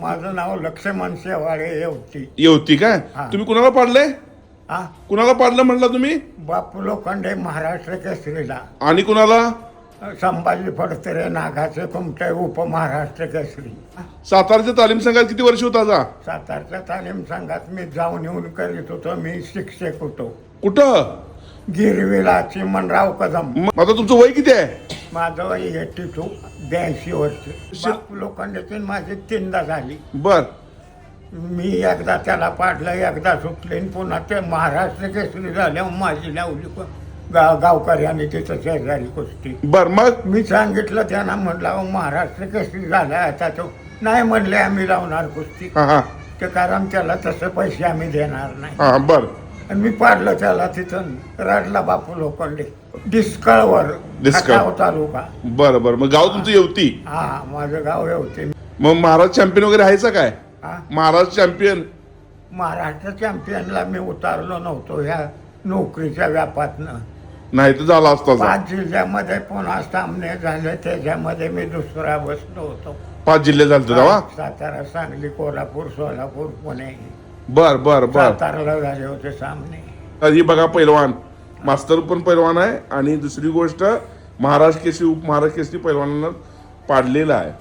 माझं नाव लक्ष्मण शेवाळे येवती येवती काय. तुम्ही कुणाला पाडले हा. कुणाला पाडलं म्हटलं तुम्ही? बापू लोखंडे महाराष्ट्र केसरीला. आणि कुणाला? संभाजी फडतरे नागाचे कुमटे उपमहाराष्ट्र केसरी. सातारच्या तालीम संघात किती वर्ष होता जा सातारच्या तालीम संघात मी जाऊन येऊन करीत होतो मी शिक्षक होतो. कुठं? गिरविला चिमणराव कदम. मग आता तुमचं वय किती आहे? माझं वय एट्टी टू ब्याऐंशी वर्ष. बापू लोखंडेची माझी तीनदा झाली. बर. मी एकदा त्याला पाडलं एकदा सुटले पुन्हा ते महाराष्ट्र केसरी झाल्यावर माझी लावली प- गा गावकऱ्याने तिथं शेजारी कुस्ती. बर मग? मी सांगितलं त्यांना म्हटलं अहो, महाराष्ट्र केसरी झाला आता तो? नाही म्हणले आम्ही लावणार कुस्ती. हा हा. ते कारण त्याला तसे पैसे आम्ही देणार नाही. हा बर. आणि मी पाडलं त्याला तिथं रडला बापू लोखंडे. डिस्कळवर डिस्कळ. खटाव तालुका. बर बर. मग गाव तुमचं येवती? हा माझं गाव हे होते मग महाराज चॅम्पियन वगैरे आहेचा काय? हा? महाराज चॅम्पियन महाराष्ट्र चॅम्पियनला मी उतारलो नव्हतो ह्या नोकरीच्या व्यापातनं. नाही तर झाला असता. पाच जिल्ह्यामध्ये पुन्हा सामने झाले त्याच्यामध्ये मी दुसरा बसलो होतो. पाच जिल्हे झाले तेव्हा? सातारा सांगली कोल्हापूर सोलापूर पुणे. बर बर बर. साताराला झाले होते सामने. तर ही बघा पैलवान. मास्तर पण पैलवान आहे आणि दुसरी गोष्ट महाराष्ट्र केसरी उप महाराष्ट्र केसरी पैलवानांना पाडलेला आहे.